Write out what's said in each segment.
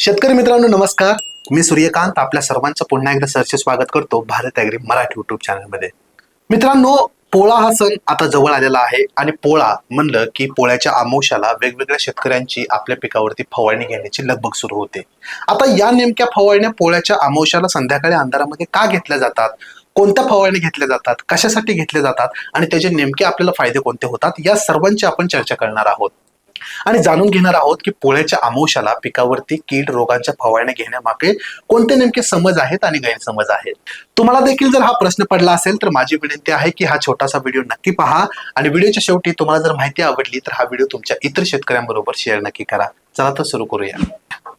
शेतकरी मित्रांनो नमस्कार. मी सूर्यकांत आपल्या सर्वांचं पुन्हा एकदा सरचे स्वागत करतो भारत ॲग्री मराठी युट्यूब चॅनलमध्ये मित्रांनो पोळा हा सण आता जवळ आलेला आहे आणि पोळा म्हणलं की पोळ्याच्या आमोशाला वेगवेगळ्या शेतकऱ्यांची आपल्या पिकावरती फवारणी घेण्याची लगबग सुरू होते. आता या नेमक्या फवारण्या पोळ्याच्या आमोशाला संध्याकाळी अंधारामध्ये का घेतल्या जातात? कोणत्या फवारणी घेतल्या जातात? कशासाठी घेतल्या जातात? आणि त्याचे नेमके आपल्याला फायदे कोणते होतात? या सर्वांची आपण चर्चा करणार आहोत. आणि जाणून घेणार आहोत की पोळ्याच्या आमोशाला पिकावरती कीड रोगांच्या फवारण्या घेण्यामागे कोणते नेमके समज आहेत आणि गैरसमज आहेत. तुम्हाला देखील जर हा प्रश्न पडला असेल तर माझी विनंती आहे की हा छोटासा व्हिडिओ नक्की पहा आणि व्हिडिओच्या शेवटी तुम्हाला जर माहिती आवडली तर हा व्हिडिओ तुमच्या इतर शेतकऱ्यांबरोबर शेअर नक्की करा. चला तर सुरू करूया.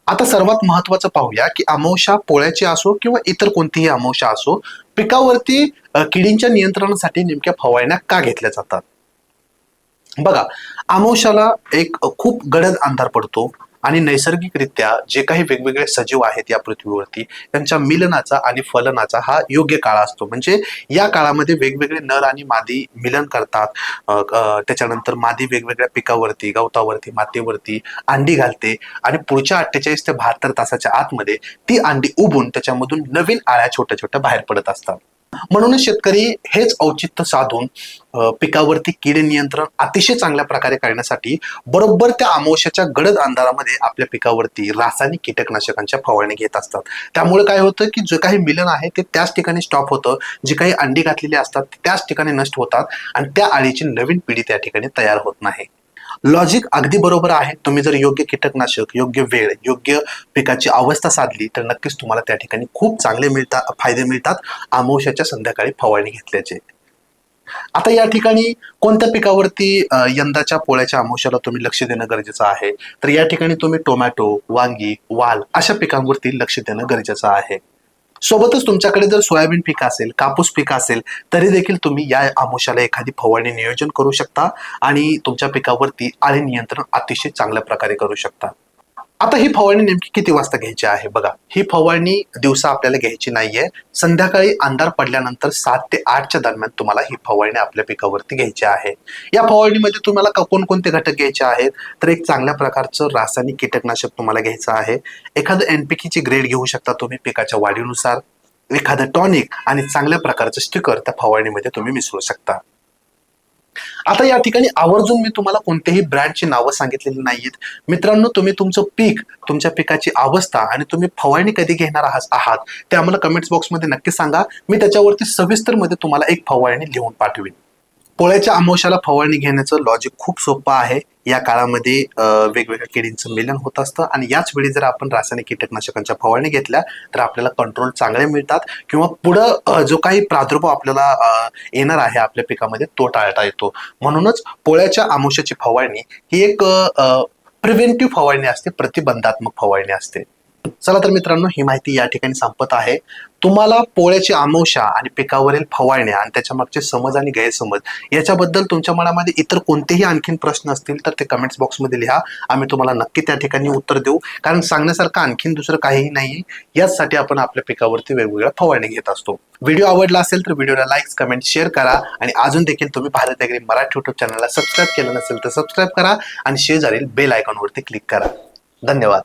आता सर्वात महत्वाचं पाहूया की अमावशा पोळ्याची असो किंवा इतर कोणतीही अमावशा असो पिकावरती किडींच्या नियंत्रणासाठी नेमक्या फवारण्या का घेतल्या जातात? बघा अमावस्याला एक खूप गडद अंधार पडतो आणि नैसर्गिकरित्या जे काही वेगवेगळे सजीव आहेत या पृथ्वीवरती त्यांच्या मिलनाचा आणि फलनाचा हा योग्य काळ असतो. म्हणजे या काळामध्ये वेगवेगळे नर आणि मादी मिलन करतात. त्याच्यानंतर मादी वेगवेगळ्या पिकावरती गवतावरती मातीवरती अंडी घालते आणि पुढच्या अठ्ठेचाळीस ते बहात्तर तासाच्या आतमध्ये ती अंडी उबून त्याच्यामधून नवीन आळ्या छोट्या छोट्या बाहेर पडत असतात. म्हणूनच शेतकरी हेच औचित्य साधून पिकावरती कीड नियंत्रण अतिशय चांगल्या प्रकारे करण्यासाठी बरोबर त्या अमावश्याच्या गडद अंधारामध्ये आपल्या पिकावरती रासायनिक कीटकनाशकांच्या फवारणी घेत असतात. त्यामुळे काय होतं की जे काही मिलन आहे ते त्याच ठिकाणी स्टॉप होतं जे काही अंडी घातलेली असतात त्याच ठिकाणी नष्ट होतात आणि त्या अळीची नवीन पिढी त्या ठिकाणी तयार होत नाही. लॉजिक अगदी बरोबर आहे. तुम्ही जर योग्य कीटकनाशक योग्य वेळ योग्य पिकाची अवस्था साधली तर नक्कीच तुम्हाला त्या ठिकाणी खूप चांगले मिळतात फायदे मिळतात. आमोशाच्या संध्याकाळी फवारणी घेतल्याचे. आता या ठिकाणी कोणत्या पिकावरती यंदाच्या पोळ्याच्या आमोशाला तुम्ही लक्ष देणं गरजेचं आहे? तर या ठिकाणी तुम्ही टोमॅटो वांगी वाल अशा पिकांवरती लक्ष देणं गरजेचं आहे. सोबतच तुमच्याकडे जर सोयाबीन पीक असेल कापूस पीक असेल तरी देखील तुम्ही या आमुषाला एखादी फवारणी नियोजन करू शकता आणि तुमच्या पिकावरती आळी नियंत्रण अतिशय चांगल्या प्रकारे करू शकता. आता ही फवारणी नेमकी किती वाजता घ्यायची आहे? बघा ही फवारणी दिवसा आपल्याला घ्यायची नाहीये. संध्याकाळी अंधार पडल्यानंतर सात ते आठच्या दरम्यान तुम्हाला ही फवारणी आपल्या पिकावरती घ्यायची आहे. या फवारणीमध्ये तुम्हाला कोणकोणते घटक घ्यायचे आहेत? तर एक चांगल्या प्रकारचं रासायनिक कीटकनाशक तुम्हाला घ्यायचं आहे. एखादं एनपीकेची ग्रेड घेऊ शकता तुम्ही पिकाच्या वाढीनुसार. एखादं टॉनिक आणि चांगल्या प्रकारचं स्टिकर त्या फवारणीमध्ये तुम्ही मिसळू शकता. आता या ठिकाणी आवर्जून मी तुम्हाला कोणत्याही ब्रँडची नावं सांगितलेली नाहीयेत. मित्रांनो तुम्ही तुमचं पीक तुमच्या पिकाची अवस्था आणि तुम्ही फवारणी कधी घेणार आहात आहात ते आम्हाला कमेंट्स बॉक्समध्ये नक्की सांगा. मी त्याच्यावरती सविस्तरमध्ये तुम्हाला एक फवारणी लिहून पाठवीन. पोळ्याच्या आमोशाला फवारणी घेण्याचं लॉजिक खूप सोपं आहे. या काळामध्ये वेगवेगळ्या किडींचं मिलन होत असतं आणि याच वेळी जर आपण रासायनिक कीटकनाशकांच्या फवारणी घेतल्या तर आपल्याला कंट्रोल चांगले मिळतात किंवा पुढं जो काही प्रादुर्भाव आपल्याला येणार आहे आपल्या पिकामध्ये तो टाळता येतो. म्हणूनच पोळ्याच्या आमोशाची फवारणी ही एक प्रिव्हेंटिव्ह फवारणी असते प्रतिबंधात्मक फवारणी असते. चला तर मित्रांनो ही माहिती या ठिकाणी संपत आहे. तुम्हाला पोळ्याची आमोशा आणि पिकावरील फवारण्या आणि त्याच्या मागचे समज आणि गैरसमज याच्याबद्दल तुमच्या मनामध्ये इतर कोणतेही आणखीन प्रश्न असतील तर ते कमेंट्स बॉक्समध्ये लिहा. आम्ही तुम्हाला नक्की त्या ठिकाणी उत्तर देऊ. कारण सांगण्यासारखं आणखीन दुसरं काहीही नाही. याचसाठी आपण आपल्या पिकावरती वेगवेगळ्या फवारणी घेत असतो. व्हिडिओ आवडला असेल तर व्हिडिओला लाईक्स कमेंट शेअर करा. आणि अजून देखील तुम्ही भारत अग्री मराठी युट्यूब चॅनलला सबस्क्राईब केलं नसेल तर सबस्क्राईब करा. आणि शेजारील बेल आयकॉनवरती क्लिक करा. धन्यवाद.